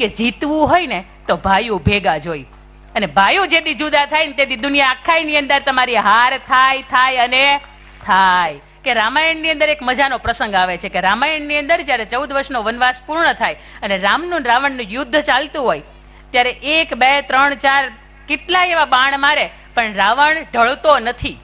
કે જીતવું હોય ને તો ભાઈઓ ભેગા જોઈ અને ભાઈઓ જેથી જુદા થાય ને તેથી દુનિયા આખાની અંદર તમારી હાર થાય થાય અને થાય. કે રામાયણની અંદર એક મજાનો પ્રસંગ આવે છે કે રામાયણની અંદર જ્યારે ચૌદ વર્ષનો વનવાસ પૂર્ણ થાય અને રામનું રાવણનું યુદ્ધ ચાલતું હોય, ત્યારે એક, બે, ત્રણ, ચાર કેટલા એવા બાણ મારે, પણ રાવણ ઢળતો નથી.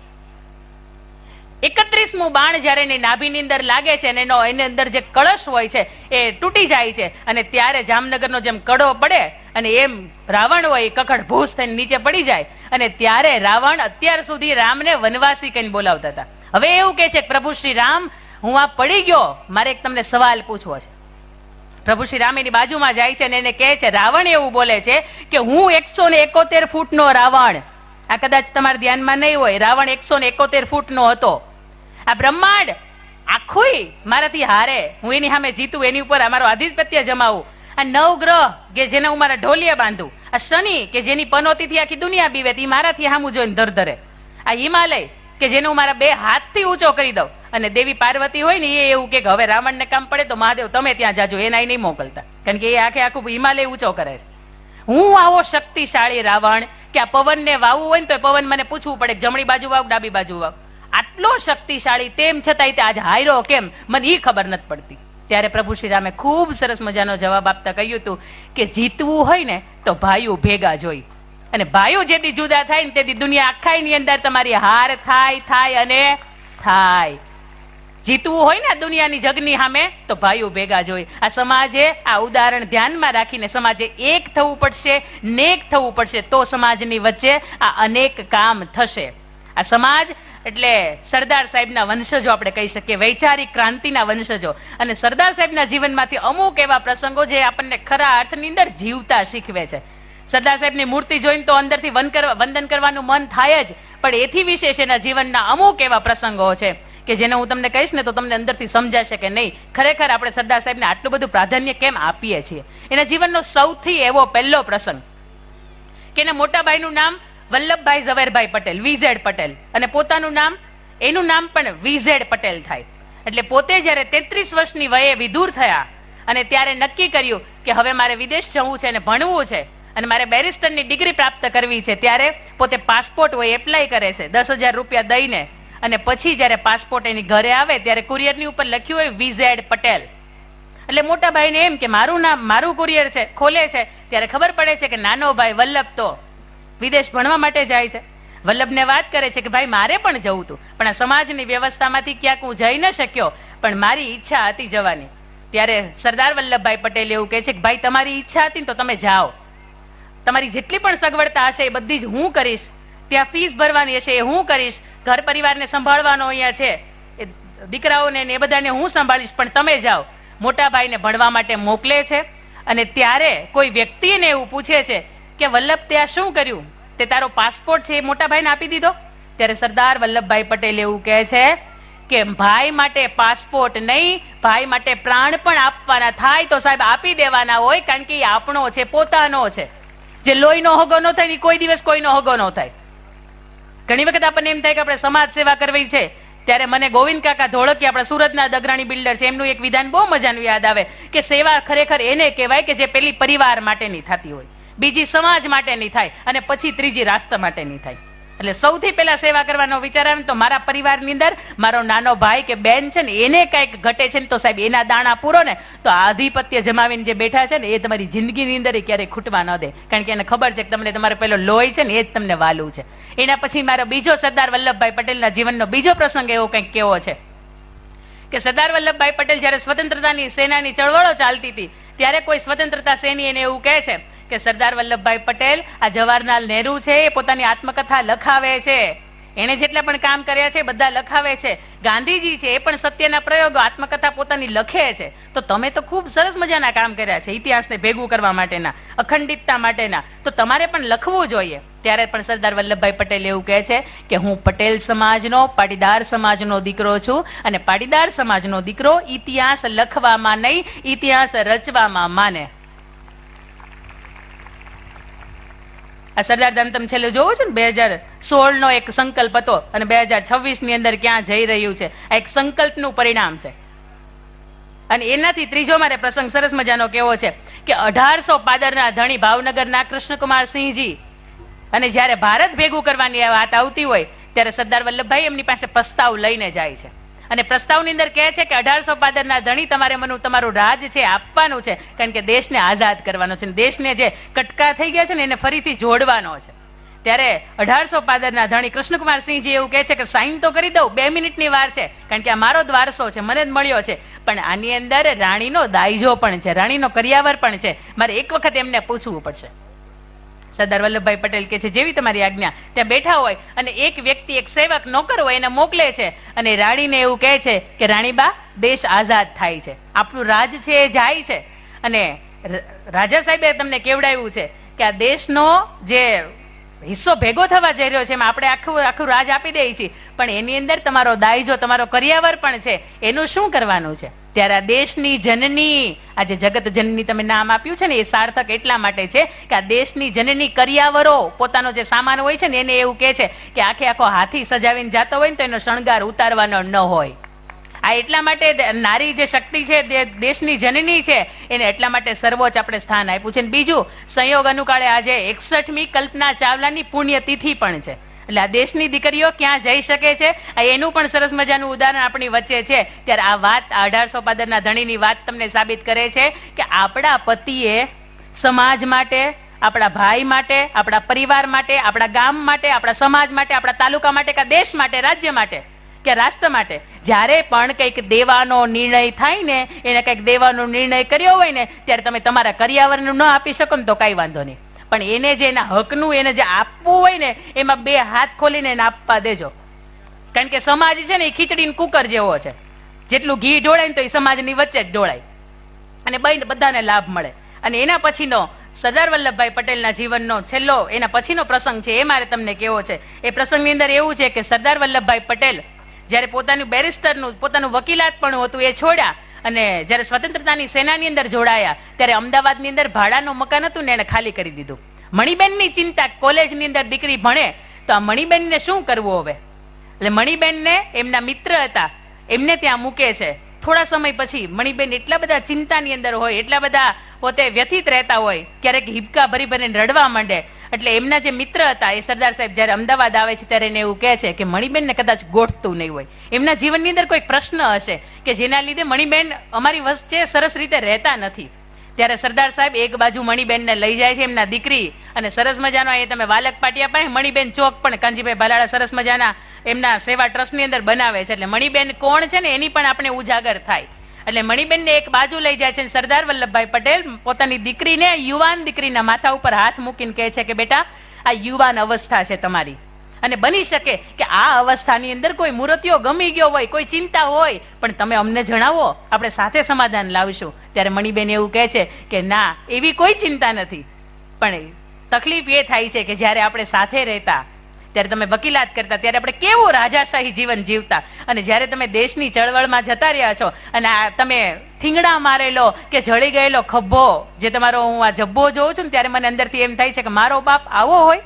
એકત્રીસમું બાણ જ્યારે એની નાભીની અંદર લાગે છે અને એનો એની અંદર જે કળશ હોય છે, એ તૂટી જાય છે. અને ત્યારે જામનગરનો જેમ કડો પડે અને એમ રાવણ હોય, એ કકડ ભૂસ થઈને નીચે પડી જાય. અને ત્યારે રાવણ અત્યાર સુધી રામને વનવાસી કહીને બોલાવતા હતા. હવે એવું કે છે પ્રભુ શ્રી રામ, હું આ પડી ગયો. મારે એક તમને સવાલ પૂછવો છે. પ્રભુ શ્રી રામ એની બાજુમાં જાય છે અને એને કહે છે, રાવણ એવું બોલે છે કે હું એકસો ને એકોતેર ફૂટનો રાવણ. આ કદાચ તમારા ધ્યાનમાં નહીં હોય. રાવણ એકસો ને એકોતેર ફૂટનો હતો. આ બ્રહ્માંડ આખુંય મારાથી હારે. હું એની સામે જીતું, એની ઉપર અમારો આધિપત્ય જમાવું. આ નવ ગ્રહ કે જેને હું મારા ઢોલિયા બાંધું. આ શનિ કે જેની પનોતીથી આખી દુનિયા બીવે તે મારાથી હામું જોઈને ધરધરે આ હિમાલય કે જેને હું મારા બે હાથથી ઊંચો કરી દઉં. અને દેવી પાર્વતી હોય ને, એ એવું કે હવે રાવણને કામ પડે તો મહાદેવ, તમે ત્યાં જાજો, એના નહીં મોકલતા. કારણ કે એ આખે આખું હિમાલય ઊંચો કરે છે. હું આવો શક્તિશાળી રાવણ કે આ પવનને વાવવું હોય ને તો એ પવન મને પૂછવું પડે જમણી બાજુ વાવ ડાબી બાજુ વાવ? આટલો શક્તિશાળી, તેમ છતાંય તે આજ હાયરો કેમ? મને એ ખબર નથી પડતી. ત્યારે પ્રભુ શ્રી રામે ખૂબ સરસ મજાનો જવાબ આપતા કહ્યું હતું કે જીતવું હોય ને તો ભાઈઓ ભેગા જોઈ અને ભાઈઓ જેથી જુદા થાય ને તેથી દુનિયા આખાની અંદર તમારી હાર થાય થાય અને થાય. જીતવું હોય ને દુનિયાની જગની સામે તો ભાઈઓ ભેગા જોઈ આ સમાજે આ ઉદાહરણ ધ્યાનમાં રાખીને સમાજે એક થવું પડશે નેક થવું પડશે તો સમાજની વચ્ચે આ અનેક કામ થશે. આ સમાજ એટલે સરદાર સાહેબના વંશજો આપણે કહી શકીએ, વૈચારિક ક્રાંતિના વંશજો. અને સરદાર સાહેબના જીવનમાંથી અમુક એવા પ્રસંગો જે આપણને ખરા અર્થની અંદર જીવતા શીખવે છે. સરદાર સાહેબની મૂર્તિ જોઈને તો અંદરથી વન કરવા, વંદન કરવાનું મન થાય જ, પણ એથી વિશેષ એના જીવનના અમુક એવા પ્રસંગો છે કે જેને હું તમને કહીશ ને તો તમને અંદરથી સમજાશે કે નહીં. ખરેખર આપણે સરદાર સાહેબને આટલું બધું પ્રાધાન્ય કેમ આપીએ છીએ? એના જીવનનો સૌથી એવો પહેલો પ્રસંગ. કે એના મોટા ભાઈનું નામ વલ્લભભાઈ ઝવેરભાઈ પટેલ વીઝેડ પટેલ. અને પોતાનું નામ, એનું નામ પણ વીઝેડ પટેલ થાય. એટલે પોતે જ્યારે તેત્રીસ વર્ષની વયે વિધુર થયા અને ત્યારે નક્કી કર્યું કે હવે મારે વિદેશ જવું છે અને ભણવું છે અને મારે બેરિસ્ટરની ડિગ્રી પ્રાપ્ત કરવી છે, ત્યારે પોતે પાસપોર્ટ હોય એપ્લાય કરે છે, દસ હજાર રૂપિયા દઈને. અને પછી જ્યારે પાસપોર્ટ એની ઘરે આવે, ત્યારે કુરિયરની ઉપર લખ્યું હોય વીઝેડ પટેલ. એટલે મોટા ભાઈને એમ કે મારું નામ, મારું કુરિયર છે, ખોલે છે, ત્યારે ખબર પડે છે કે નાનો ભાઈ વલ્લભ તો વિદેશ ભણવા માટે જાય છે. વલ્લભને વાત કરે છે કે ભાઈ, મારે પણ જવું હતું પણ આ સમાજની વ્યવસ્થામાંથી ક્યાંક હું જઈ ન શક્યો. પણ મારી ઈચ્છા હતી જવાની. ત્યારે સરદાર વલ્લભભાઈ પટેલ એવું કહે છે કે ભાઈ, તમારી ઈચ્છા હતી ને તો તમે જાઓ. તમારી જેટલી પણ સગવડતા હશે એ બધી જ હું કરીશ. ત્યાં ફીસ ભરવાની હશે એ હું કરીશ. ઘર પરિવારને સંભાળવાનો અહીંયા છે. એ દીકરાઓને ને એ બધાને હું સંભાળીશ, પણ તમે જાઓ. મોટા ભાઈને ભણવા માટે મોકલે છે. અને ત્યારે કોઈ વ્યક્તિને એવું પૂછે છે કે વલ્લભ તે આ શું કર્યું? તે તારો પાસપોર્ટ છે એ મોટા ભાઈને આપી દીધો? ત્યારે સરદાર વલ્લભભાઈ પટેલ એવું કહે છે કે ભાઈ માટે પાસપોર્ટ નહીં, ભાઈ માટે પ્રાણ પણ આપવાના થાય તો સાહેબ આપી દેવાના હોય કારણ કે એ આપણો છે, પોતાનો છે. જે લોહીનો હગો ન થાય કોઈ દિવસ કોઈનો હગો ન થાય. ઘણી વખત આપણને એમ થાય કે આપણે સમાજ સેવા કરવી છે. ત્યારે મને ગોવિંદ કાકા ધોળકી આપણા સુરતના દગરાણી બિલ્ડર છે, એમનું એક વિધાન બહુ મજાનું યાદ આવે કે સેવા ખરેખર એને કહેવાય કે જે પેલી પરિવાર માટેની થતી હોય. બીજી સમાજ માટેની થાય અને પછી ત્રીજી રાષ્ટ્ર માટેની થાય. એટલે સૌથી પહેલા સેવા કરવાનો વિચાર આવે તો મારા પરિવારની અંદર મારો નાનો ભાઈ કે બેન છે ને, એને કંઈક ઘટે છે ને તો સાહેબ, એના દાણા પૂરો ને તો આધિપત્ય જમાવીને જે બેઠા છે ને, એ તમારી જિંદગીની અંદર ક્યારેય ખૂટવા ન દે. કારણ કે એને ખબર છે કે તમને તમારો પેલો લોહી છે ને, એ જ તમને વાલું છે. એના પછી મારો બીજો સરદાર વલ્લભભાઈ પટેલના જીવનનો બીજો પ્રસંગ એવો કંઈક કેવો છે કે સરદાર વલ્લભભાઈ પટેલ જ્યારે સ્વતંત્રતાની સેનાની ચળવળો ચાલતી હતી, ત્યારે કોઈ સ્વતંત્રતા સેની એને એવું કહે છે કે સરદાર વલ્લભભાઈ પટેલ આ જવાહરલાલ નહેરુ છે, એ પોતાની આત્મકથા લખાવે છે. એણે જેટલા પણ કામ કર્યા છે બધા લખાવે છે. ગાંધીજી છે, એ પણ સત્યના પ્રયોગો આત્મકથા પોતાની લખે છે. તો તમે તો ખૂબ સરસ મજાના કામ કર્યા છે, ઇતિહાસને ભેગું કરવા માટેના, અખંડિતતા માટેના. તો તમારે પણ લખવું જોઈએ. ત્યારે પણ સરદાર વલ્લભભાઈ પટેલ એવું કહે છે કે, હું પટેલ સમાજનો, પાટીદાર સમાજનો દીકરો છું અને પાટીદાર સમાજનો દીકરો ઇતિહાસ લખવામાં નહીં, ઇતિહાસ રચવામાં માને. આ સરદાર ધામ તમે છેલ્લે જોવો છો ને, બે હજાર સોળનો એક સંકલ્પ હતો અને બે હજાર છવ્વીસની અંદર ક્યાં જઈ રહ્યું છે, આ એક સંકલ્પનું પરિણામ છે. અને એનાથી ત્રીજો મારે પ્રસંગ સરસ મજાનો કેવો છે કે અઢારસો પાદરના ધણી ભાવનગરના કૃષ્ણકુમાર સિંહજી અને જ્યારે ભારત ભેગું કરવાની વાત આવતી હોય, ત્યારે સરદાર વલ્લભભાઈ એમની પાસે પ્રસ્તાવ લઈને જાય છે. અને પ્રસ્તાવની અંદર કહે છે કે અઢારસો પાદરના ધણી તમારે મને તમારું રાજ છે, આપવાનું છે, કારણ કે દેશને આઝાદ કરવાનો છે દેશને જે કટકા થઈ ગયા છે ને એને ફરીથી જોડવાનો છે. ત્યારે અઢારસો પાદરના ધણી કૃષ્ણકુમાર સિંહજી એવું કહે છે કે સાઈન તો કરી દઉં, બે મિનિટની વાર છે, કારણ કે આ મારો દ્વારસો છે, મને જ મળ્યો છે. પણ આની અંદર રાણીનો દાયજો પણ છે, રાણીનો કરિયાવર પણ છે. મારે એક વખત એમને પૂછવું પડશે. સરદાર વલ્લભભાઈ પટેલ કે છે, જેવી તમારી આજ્ઞા, ત્યાં બેઠા હોય અને એક વ્યક્તિ, એક સેવક, નોકર હોય, એને મોકલે છે અને રાણીને એવું કહે છે કે, રાણીબા, દેશ આઝાદ થાય છે. આપણું રાજ છે, એ જાય છે. અને રાજા સાહેબે તમને કેવડાવ્યું છે કે, આ દેશનો જે હિસ્સો ભેગો થવા જઈ રહ્યો છે, એમાં આપણે આખું આખું રાજ આપી દઈએ છીએ. પણ એની અંદર તમારો દાયજો, તમારો કરિયાવર પણ છે. એનું શું કરવાનું છે? ત્યારે આ દેશની જનની, આ જે જગત જનની તમે નામ આપ્યું છે ને, એ સાર્થક એટલા માટે છે કે આ દેશની જનની કરિયાવરો, પોતાનો જે સામાન હોય છે ને, એને એવું કહે છે કે આખે આખો હાથી સજાવીને જાતો હોય ને, તો એનો શણગાર ઉતારવાનો ન હોય. આ એટલા માટે નારી જે શક્તિ છે દેશની જનની છે, એને એટલા માટે સર્વોચ્ચ આપણે સ્થાન આપ્યું છે. બીજું, સંયોગ અનુકાળે આજે એકસઠમી કલ્પના ચાવલાની પુણ્યતિથિ પણ છે. એટલે આ દેશની દીકરીઓ ક્યાં જઈ શકે છે? એનું પણ સરસ મજાનું ઉદાહરણ આપણી વચ્ચે છે. ત્યારે આ વાત અઢારસો પાદરના ધણીની વાત તમને સાબિત કરે છે કે આપણા પતિએ સમાજ માટે, આપણા ભાઈ માટે, આપણા પરિવાર માટે, આપણા ગામ માટે, આપણા સમાજ માટે, આપણા તાલુકા માટે કે દેશ માટે, રાજ્ય માટે કે રાષ્ટ્ર માટે જ્યારે પણ કંઈક દેવાનો નિર્ણય થાય ને, એને કંઈક દેવાનો નિર્ણય કર્યો હોય ને, ત્યારે તમે તમારા કરિયાવરનું ન આપી શકો ને તો કાંઈ વાંધો નહીં. પણ એને જે એના હકનું એને જે આપવું હોય ને, એમાં બે હાથ ખોલીને એને આપવા દેજો. કારણ કે સમાજ છે ને એ ખીચડીને કુકર જેવો છે. જેટલું ઘી ઢોળાય ને તો એ સમાજની વચ્ચે જ ઢોળાય. અને બઈ બધાને લાભ મળે. અને એના પછીનો સરદાર વલ્લભભાઈ પટેલના જીવનનો છેલ્લો એના પછીનો પ્રસંગ છે, એ મારે તમને કેવો છે. એ પ્રસંગની અંદર એવું છે કે સરદાર વલ્લભભાઈ પટેલ જ્યારે પોતાનું બેરિસ્ટરનું, પોતાનું વકીલાત પણ હતું એ છોડ્યા. અને જ્યારે સ્વતંત્રતાની સેનાની અંદર જોડાયા, ત્યારે અમદાવાદની અંદર ભાડાનું મકાન હતું ને એને ખાલી કરી દીધું. મણિબેનની ચિંતા કોલેજની અંદર દીકરી ભણે, તો આ મણિબેનને શું કરવું હવે? એટલે મણિબેનને એમના મિત્ર હતા, એમને ત્યાં મૂકે છે. થોડા સમય પછી મણિબેન એટલા બધા ચિંતાની અંદર હોય, એટલા બધા પોતે વ્યથિત રહેતા હોય, ક્યારેક હિપકા ભરી ભરીને રડવા માંડે એટલે એમના જે મિત્ર હતા, એ સરદાર સાહેબ જ્યારે અમદાવાદ આવે છે ત્યારે એને એવું કહે છે કે મણિબેનને કદાચ ગોઠતું નહીં હોય. એમના જીવનની અંદર કોઈ પ્રશ્ન હશે કે જેના લીધે મણિબેન અમારી વચ્ચે સરસ રીતે રહેતા નથી. ત્યારે સરદાર સાહેબ એક બાજુ મણિબેનને લઈ જાય છે એમના દીકરી અને સરસ મજાનો એ તમે વાલક પાટિયા પાસે મણિબેન ચોક પણ કાંજીભાઈ ભાલાળા સરસ મજાના એમના સેવા ટ્રસ્ટની અંદર બનાવે છે. એટલે મણિબેન કોણ છે ને એની પણ આપણે ઉજાગર થાય. એટલે મણિબેનને એક બાજુ લઈ જાય છે સરદાર વલ્લભભાઈ પટેલ પોતાની દીકરીને યુવાન દીકરીના માથા ઉપર હાથ મૂકીને કહે છે કે બેટા, આ યુવાન અવસ્થા છે તમારી. અને બની શકે કે આ અવસ્થાની અંદર કોઈ મૂર્તિઓ ગમી ગયો હોય, કોઈ ચિંતા હોય, પણ તમે અમને જણાવો, આપણે સાથે સમાધાન લાવીશું. ત્યારે મણિબેન એવું કહે છે કે ના, એવી કોઈ ચિંતા નથી. પણ તકલીફ એ થાય છે કે જ્યારે આપણે સાથે રહેતા ત્યારે તમે વકીલાત કરતા, ત્યારે આપણે કેવું રાજાશાહી જીવન જીવતા? અને જ્યારે તમે દેશની ચળવળમાં જતા રહ્યા છો, અને આ તમે થીંગડા મારેલો કે જળી ગયેલો ખભ્ભો જે તમારો હું આ જબ્બો જોઉં છું ને ત્યારે મને અંદરથી એમ થાય છે કે મારો બાપ આવો હોય.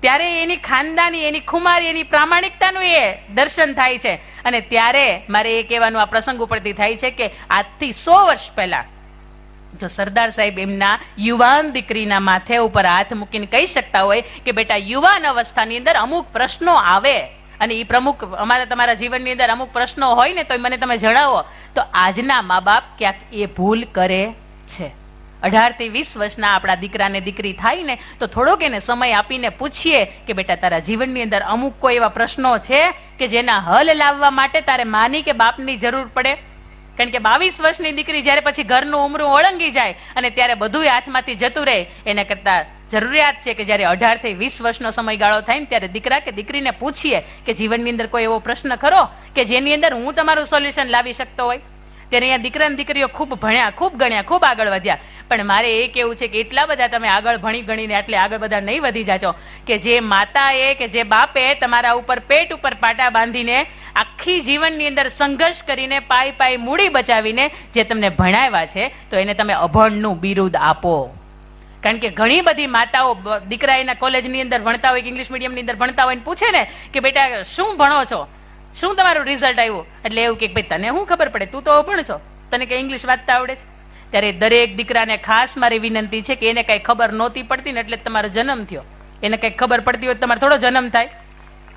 ત્યારે એની ખાનદાની, એની ખુમારી, એની પ્રામાણિકતાનું એ દર્શન થાય છે. અને ત્યારે મારે એ કહેવાનું આ પ્રસંગ ઉપરથી થાય છે કે આજથી સો વર્ષ પહેલા જો સરદાર સાહેબ એમના યુવાન દીકરીના માથે ઉપર હાથ મૂકીને કહી શકતા હોય કે બેટા, યુવાન અવસ્થાની અંદર અમુક પ્રશ્નો આવે અને એ પ્રમુખ અમારા, તમારા જીવનની અંદર અમુક પ્રશ્નો હોય ને તો મને તમે જણાવો. તો આજના મા બાપ ક્યાંક એ ભૂલ કરે છે? અઢારથી વીસ વર્ષના આપણા દીકરાને દીકરી થાય ને તો થોડોક એને સમય આપીને પૂછીએ કે બેટા, તારા જીવનની અંદર અમુક કોઈ એવા પ્રશ્નો છે કે જેના હલ લાવવા માટે તારે માની કે બાપની જરૂર પડે? કારણ કે બાવીસ વર્ષની દીકરી જ્યારે પછી ઘરનું ઉમરું ઓળંગી જાય અને ત્યારે બધું હાથમાંથી જતું રહે, એના કરતા જરૂરિયાત છે કે જ્યારે અઢારથી વીસ વર્ષનો સમયગાળો થાય ને ત્યારે દીકરા કે દીકરીને પૂછીએ કે જીવનની અંદર કોઈ એવો પ્રશ્ન ખરો કે જેની અંદર હું તમારું સોલ્યુશન લાવી શકતો હોય? ત્યારે અહીંયા દીકરા દીકરીઓ ખૂબ ભણ્યા, ખૂબ ગણ્યા, ખૂબ આગળ વધ્યા. પણ મારે એ કેવું છે કે એટલા બધા તમે આગળ ભણી ગણીને એટલે આગળ બધા નહીં વધી જાજો કે જે માતાએ કે જે બાપે તમારા ઉપર પેટ ઉપર પાટા બાંધીને આખી જીવનની અંદર સંઘર્ષ કરીને પાઈ પાય મૂડી બચાવીને જે તમને ભણાવ્યા છે, તો એને તમે અભણનું બિરુદ આપો. કારણ કે ઘણી બધી માતાઓ દીકરા એના કોલેજની અંદર ભણતા હોય કે ઇંગ્લિશ મીડિયમની અંદર ભણતા હોય પૂછે ને કે બેટા શું ભણો છો? શું તમારું રિઝલ્ટ આવ્યું? એટલે એવું કે ભાઈ તને શું ખબર પડે? તું તો અભણ છો. તને કે ઇંગ્લિશ વાંચતા આવડે છે? ત્યારે દરેક દીકરાને ખાસ મારી વિનંતી છે કે એને કઈ ખબર નહોતી પડતી ને એટલે તમારો જન્મ થયો. એને કઈ ખબર પડતી હોય તમારો થોડો જન્મ થાય.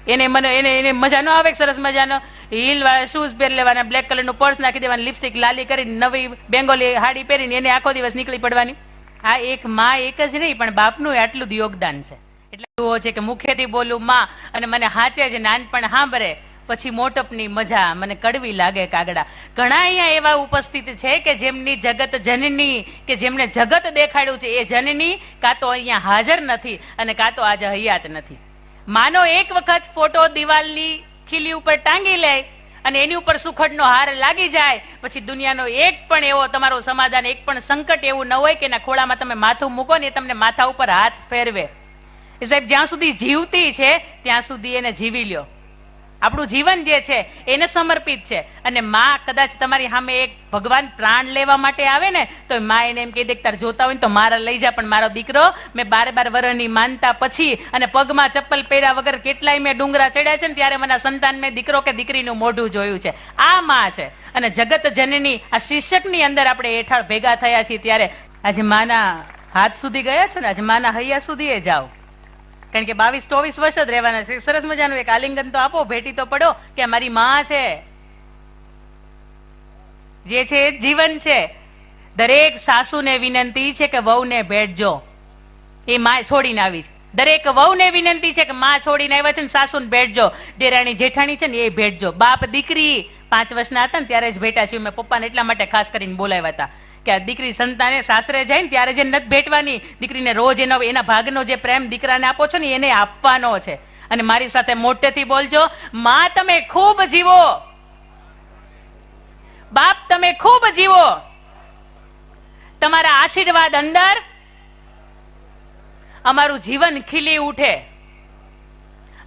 એને મને એને એને મજા ન આવે સરસ મજાનો હીલ શૂઝ પહેરી લેવાના બ્લેક કલરનું પર્સ નાખી દેવાની લિપસ્ટિક લાલી કરીને નવી બેંગોલી હાડી પહેરીને એને આખો દિવસ નીકળી પડવાની. આ એક માં એક જ નહીં, પણ બાપનું આટલું જ યોગદાન છે. એટલે એવો છે કે મુખેથી બોલું માં, અને મને હાચે છે નાનપણ સાંભળે, પછી મોટપની મજા મને કડવી લાગે કાગડા. ઘણા અહીંયા એવા ઉપસ્થિત છે કે જેમની જગત જનની, કે જેમને જગત દેખાડ્યું છે, એ જનની કાં તો અહીંયા હાજર નથી, અને કાં તો આજે હયાત નથી. માનો એક વખત ફોટો દિવાલની ખીલી ઉપર ટાંગી લે અને એની ઉપર સુખડનો હાર લાગી જાય, પછી દુનિયાનો એક પણ એવો તમારો સમાધાન, એક પણ સંકટ એવું ન હોય કે એના ખોળામાં તમે માથું મૂકો ને એ તમને માથા ઉપર હાથ ફેરવે. સાહેબ, જ્યાં સુધી જીવતી છે, ત્યાં સુધી એને જીવી લ્યો. આપણું જીવન જે છે, એને સમર્પિત છે. અને માં કદાચ તમારી સામે એક ભગવાન પ્રાણ લેવા માટે આવે ને, તો માં એને એમ કહી દે તાર જોતા હોય ને તો મારા લઈ જા, પણ મારો દીકરો, મેં બારે બાર વરની માનતા પછી અને પગમાં ચપ્પલ પહેર્યા વગર કેટલાય મેં ડુંગરા ચડ્યા છે ને, ત્યારે મને સંતાન મેં દીકરો કે દીકરીનું મોઢું જોયું છે. આ માં છે. અને જગત જનની, આ શિક્ષકની અંદર આપણે હેઠળ ભેગા થયા છીએ ત્યારે. આજે માના હાથ સુધી ગયા છો ને? આજે માના હૈયા સુધી એ જાઓ. કારણ કે બાવીસ, ચોવીસ વર્ષ જ રહેવાના છે. સરસ મજાનું એક આલિંગન તો આપો, ભેટી તો પડો કે મારી માં છે. જે છે જીવન છે. દરેક સાસુને વિનંતી છે કે વહુને ભેટજો. એ માં છોડીને આવી છે. દરેક વહુને વિનંતી છે કે માં છોડીને આવ્યા છે ને સાસુને ભેટજો. દેરાણી જેઠાણી છે ને એ ભેટજો. બાપ દીકરી પાંચ વર્ષના હતા ને ત્યારે જ ભેટા છે મેં પપ્પાને એટલા માટે ખાસ કરીને બોલાવ્યા હતા. કે દીકરી સંતાને સાસરે જાય ને ત્યારે જે નથી ભેટવાની, દીકરીને રોજ એનો, એના ભાગનો જે પ્રેમ દીકરાને આપો છો ને, એને આપવાનો છે. અને મારી સાથે મોટેથી બોલજો, માં તમે ખૂબ જીવો. બાપ તમે ખૂબ જીવો. તમારા આશીર્વાદ અંદર અમારું જીવન ખીલી ઉઠે.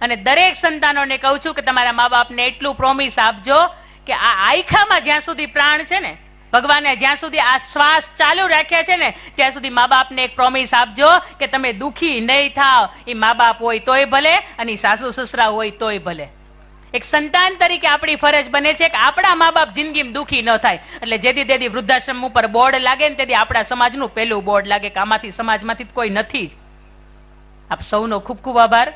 અને દરેક સંતાનોને કહું છું કે તમારા મા બાપને એટલું પ્રોમિસ આપજો કે આ આયખામાં જ્યાં સુધી પ્રાણ છે ને ભગવાને જ્યાં સુધી આ શ્વાસ ચાલુ રાખ્યા છે ને, ત્યાં સુધી મા બાપને એક પ્રોમિસ આપજો કે તમે દુખી નહીં થાવ. એ મા બાપ હોય તોય ભલે અને સાસુ સસરા હોય તોય ભલે. એક સંતાન તરીકે આપણી ફરજ બને છે કે આપણા મા બાપ જિંદગીમાં દુખી ન થાય. એટલે જેથી તેથી વૃદ્ધાશ્રમ ઉપર બોર્ડ લાગે ને તેથી આપણા સમાજનું પહેલું બોર્ડ લાગે કે આમાંથી સમાજમાંથી કોઈ નથી જ. આપ સૌનો ખૂબ ખૂબ આભાર.